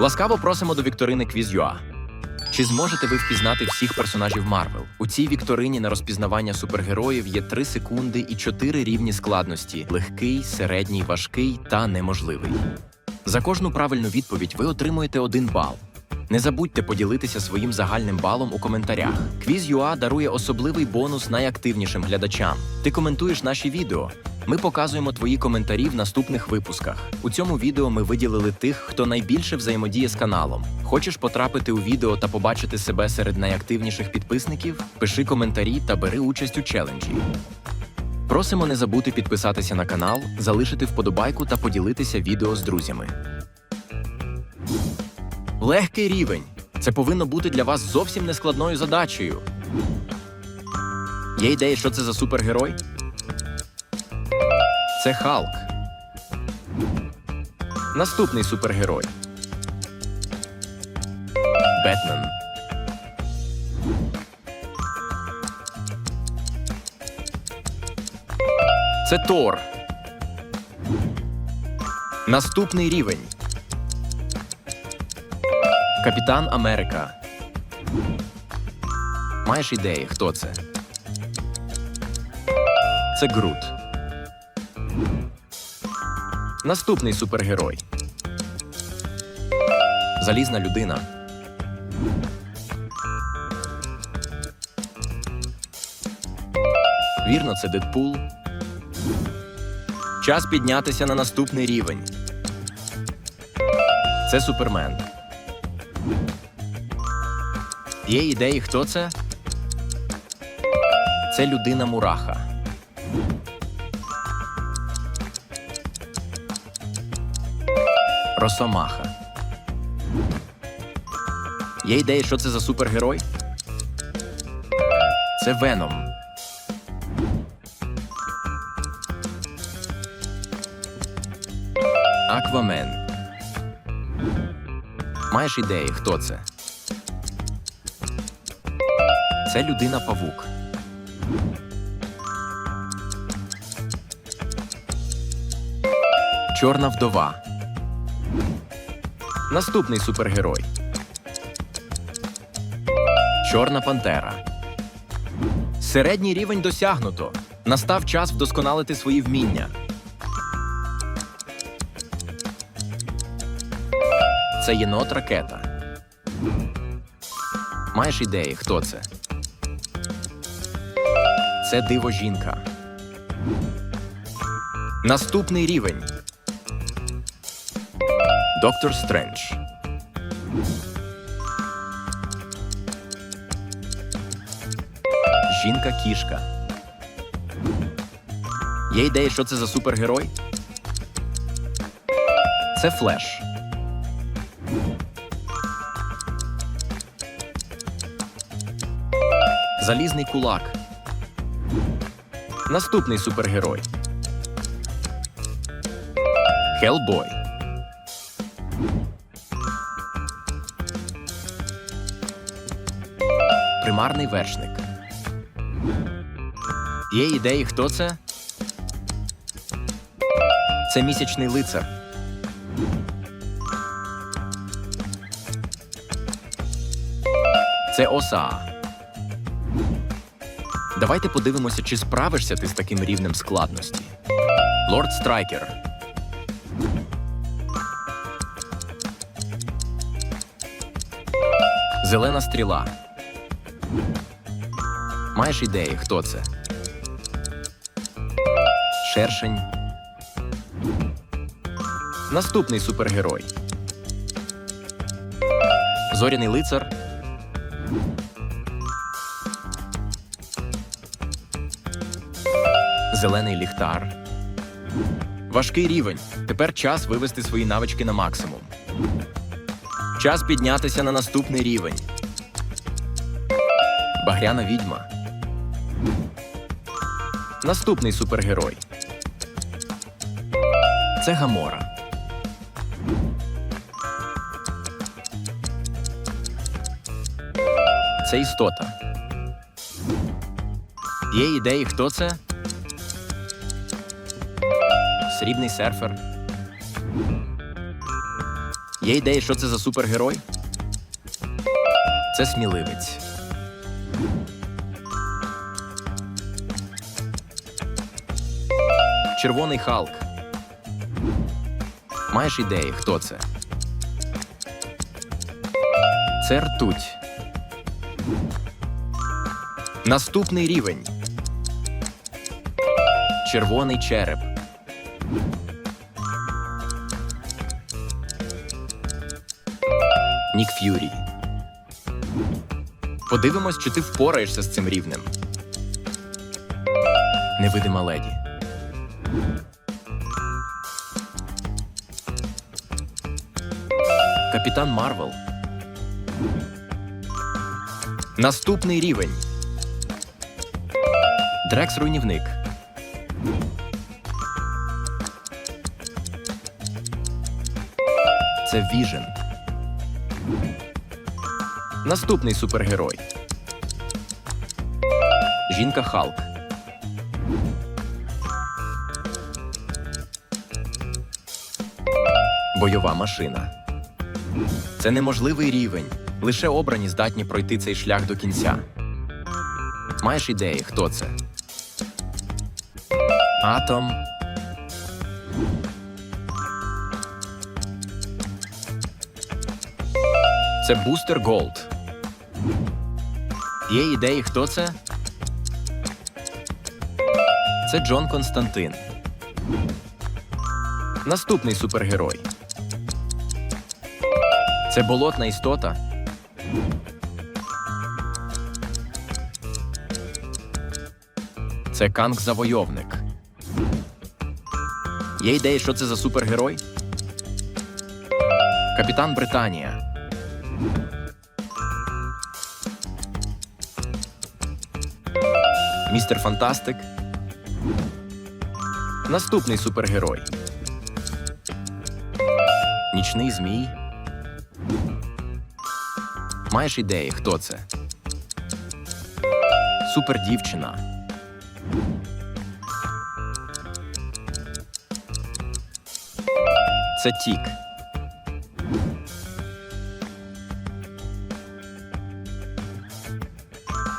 Ласкаво просимо до вікторини Quiz.ua. Чи зможете ви впізнати всіх персонажів Марвел? У цій вікторині на розпізнавання супергероїв є 3 секунди і 4 рівні складності: легкий, середній, важкий та неможливий. За кожну правильну відповідь ви отримуєте один бал. Не забудьте поділитися своїм загальним балом у коментарях. Quiz.ua дарує особливий бонус найактивнішим глядачам. Ти коментуєш наші відео. Ми показуємо твої коментарі в наступних випусках. У цьому відео ми виділили тих, хто найбільше взаємодіє з каналом. Хочеш потрапити у відео та побачити себе серед найактивніших підписників? Пиши коментарі та бери участь у челенджі. Просимо не забути підписатися на канал, залишити вподобайку та поділитися відео з друзями. Легкий рівень. Це повинно бути для вас зовсім нескладною задачею. Є ідея, що це за супергерой? Це Халк. Наступний супергерой. Бетмен. Це Тор. Наступний рівень. Капітан Америка. Маєш ідеї, хто це? Це Грут. Наступний супергерой. Залізна людина. Вірно, це Дедпул. Час піднятися на наступний рівень. Це Супермен. Є ідеї, хто це? Це людина Мураха. Росомаха. Є ідеї, що це за супергерой? Це Веном. Аквамен. Маєш ідеї, хто це? Це людина павук. Чорна вдова. Наступний супергерой. Чорна пантера. Середній рівень досягнуто. Настав час вдосконалити свої вміння. Це єнот ракета. Маєш ідеї, хто це? Це диво жінка. Наступний рівень. Доктор Стрендж. Жінка кішка. Є ідеї, що це за супергерой? Це Флеш. Залізний кулак. Наступний супергерой. Хелбой. Примарний вершник. Є ідеї, хто це? Це місячний лицар. Це оса. Давайте подивимося, чи справишся ти з таким рівнем складності. Лорд Страйкер. Зелена стріла. Маєш ідеї, хто це? Шершень. Наступний супергерой. Зоряний лицар. Зелений ліхтар. Важкий рівень. Тепер час вивести свої навички на максимум. Час піднятися на наступний рівень. Багряна відьма. Наступний супергерой. Це Гамора. Це істота. Є ідеї, хто це? Срібний серфер. Є ідеї, що це за супергерой? Це сміливець. Червоний Халк. Маєш ідеї, хто це? Це ртуть. Наступний рівень. Червоний череп. Нік Ф'юрі. Подивимось, чи ти впораєшся з цим рівнем. Невидима леді. Капітан Марвел. Наступний рівень. Дрекс руйнівник. Це Віжен. Наступний супергерой. Жінка Халк. Бойова машина. Це неможливий рівень. Лише обрані здатні пройти цей шлях до кінця. Маєш ідеї, хто це? Атом. Це Бустер Голд. Є ідеї, хто це? Це Джон Константин. Наступний супергерой. Це болотна істота. Це Канг Завойовник. Є ідеї, що це за супергерой? Капітан Британія. Містер Фантастик. Наступний супергерой. Нічний змій. Маєш ідеї, хто це? Супердівчина. Це Тік.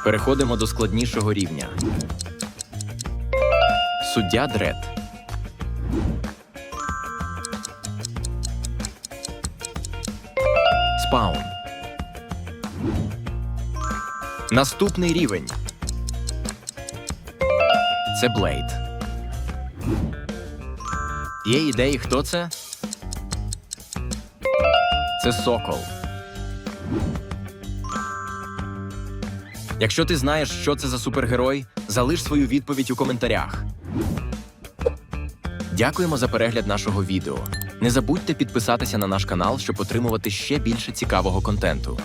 Переходимо до складнішого рівня. Суддя Дред. Наступний рівень. Це Блейд. Є ідеї, хто це? Це Сокол. Якщо ти знаєш, що це за супергерой, залиш свою відповідь у коментарях. Дякуємо за перегляд нашого відео. Не забудьте підписатися на наш канал, щоб отримувати ще більше цікавого контенту.